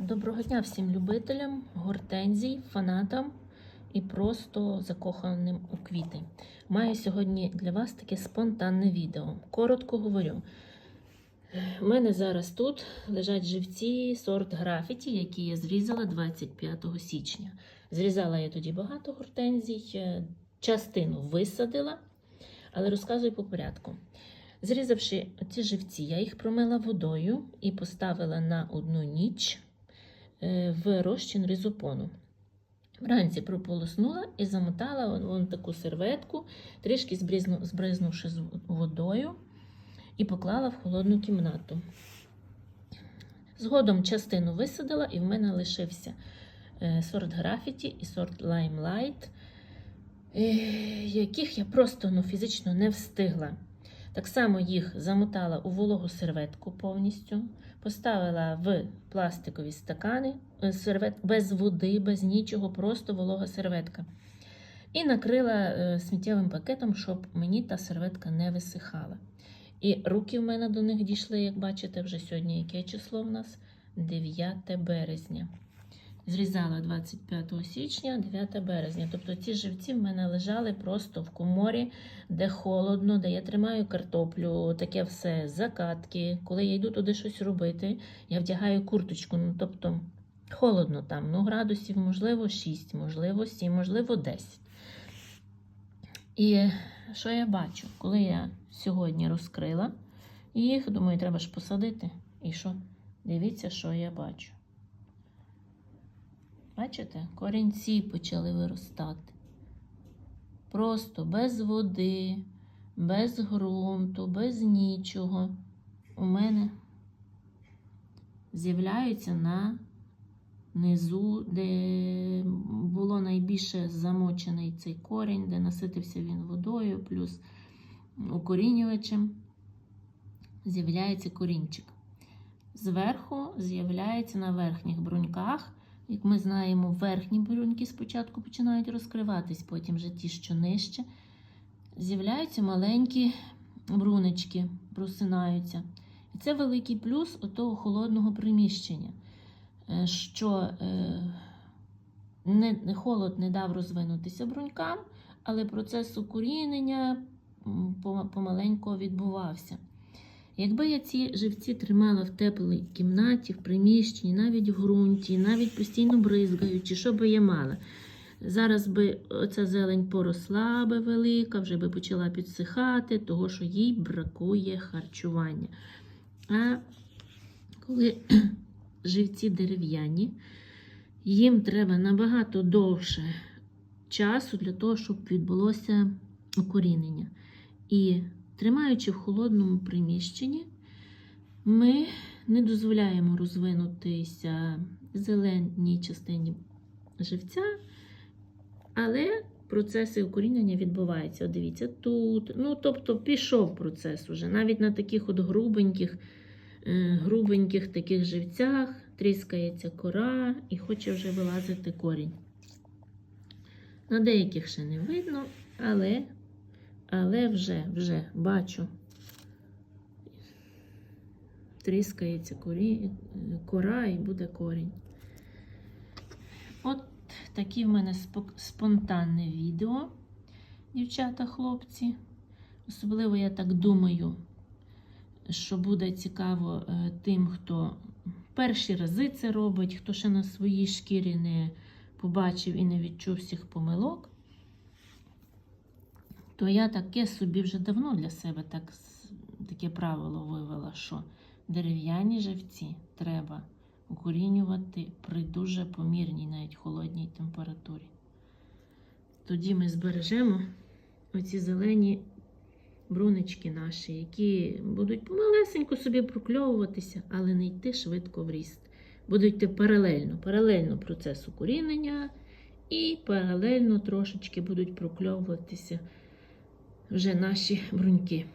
Доброго дня всім любителям, гортензій, фанатам і просто закоханим у квіти. Маю сьогодні для вас таке спонтанне відео. Коротко говорю. У мене зараз тут лежать живці сорт графіті, які я зрізала 25 січня. Зрізала я тоді багато гортензій, е, частину висадила, але розказую по порядку. Зрізавши ці живці, я їх промила водою і поставила на одну ніч в розчин ризопону. Вранці прополоснула і замотала вон, таку серветку, трішки збризну, збризнувши з водою, і поклала в холодну кімнату. Згодом частину висадила, і в мене лишився е, сорт графіті і сорт Limelight, е, яких я просто ну, фізично не встигла. Так само їх замотала у вологу серветку повністю, поставила в пластикові стакани, е, сервет, без води, без нічого, просто волога серветка. І накрила е, сміттєвим пакетом, щоб мені та серветка не висихала. І руки в мене до них дійшли, як бачите, вже сьогодні яке число в нас? 9 березня. Зрізала 25 січня, 9 березня. Тобто ці живці в мене лежали просто в коморі, де холодно, де я тримаю картоплю, таке все, закатки. Коли я йду туди щось робити, я вдягаю курточку. Ну, тобто холодно там, ну, градусів, можливо, 6, можливо, 7, можливо, 10. І що я бачу? Коли я сьогодні розкрила їх, думаю, треба ж посадити. І що? Дивіться, що я бачу. Бачите, корінці почали виростати. Просто без води, без ґрунту, без нічого. У мене з'являються на низу, де було найбільше замочений цей корінь, де наситився він водою, плюс укорінювачем. З'являється корінчик. Зверху з'являється на верхніх бруньках. Як ми знаємо, верхні бруньки спочатку починають розкриватись, потім вже ті, що нижче. З'являються маленькі брунички, просинаються. І це великий плюс того холодного приміщення, е, що е, не, холод не дав розвинутися брунькам, але процес укорінення помаленько відбувався. Якби я ці живці тримала в теплій кімнаті, в приміщенні, навіть в ґрунті, навіть постійно бризгаючи, що би я мала? Зараз би оця зелень поросла би велика, вже би почала підсихати, того що їй бракує харчування. А коли живці дерев'яні, їм треба набагато довше часу для того, щоб відбулося укорінення. І Тримаючи в холодному приміщенні, ми не дозволяємо розвинутися зеленій частині живця, але процеси укорінення відбуваються. От дивіться, тут. Ну, тобто, пішов процес уже. Навіть на таких от грубеньких, грубеньких таких живцях тріскається кора і хоче вже вилазити корінь. На деяких ще не видно, але але вже вже бачу, тріскається кора і буде корінь. От такі в мене спонтанне відео, дівчата-хлопці. Особливо, я так думаю, що буде цікаво е, тим, хто перші рази це робить, хто ще на своїй шкірі не побачив і не відчув всіх помилок то я таке собі вже давно для себе так, таке правило вивела, що дерев'яні живці треба укорінювати при дуже помірній, навіть холодній температурі. Тоді ми збережемо оці зелені брунички наші, які будуть помалесенько собі прокльовуватися, але не йти швидко в ріст. Будуть йти паралельно, паралельно процесу корінення і паралельно трошечки будуть прокльовуватися вже наші бруньки.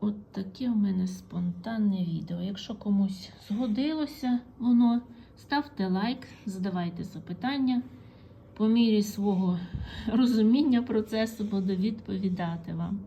От таке у мене спонтанне відео. Якщо комусь згодилося воно, ставте лайк, задавайте запитання. По мірі свого розуміння процесу буду відповідати вам.